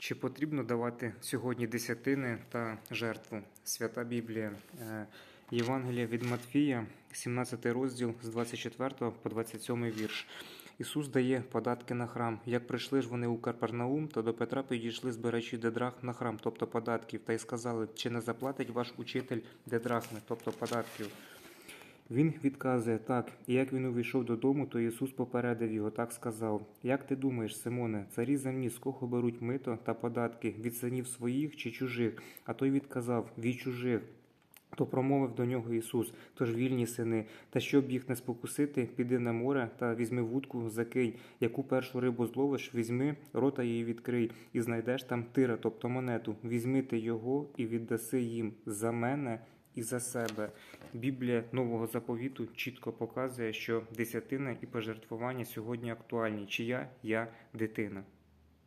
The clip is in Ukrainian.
Чи потрібно давати сьогодні десятини та жертву? Свята Біблія. Е, Євангелія від Матфія, 17 розділ з 24 по 27 вірш. Ісус дає податки на храм. Як прийшли ж вони у Карпарнаум, то до Петра підійшли збирачі дедрах на храм, тобто податків, та й сказали, чи не заплатить ваш учитель дедрахми, тобто податків. Він відказує так, і як він увійшов додому, то Ісус попередив його, так сказав: Як ти думаєш, Симоне, царі земні з кого беруть мито та податки від синів своїх чи чужих? А той відказав від чужих. То промовив до нього Ісус, тож вільні сини, та щоб їх не спокусити, піди на море та візьми вудку, закинь, яку першу рибу зловиш, візьми, рота її відкрий, і знайдеш там тира, тобто монету. Візьми ти його і віддаси їм за мене і за себе. Біблія нового заповіту чітко показує, що десятина і пожертвування сьогодні актуальні. Чия я дитина.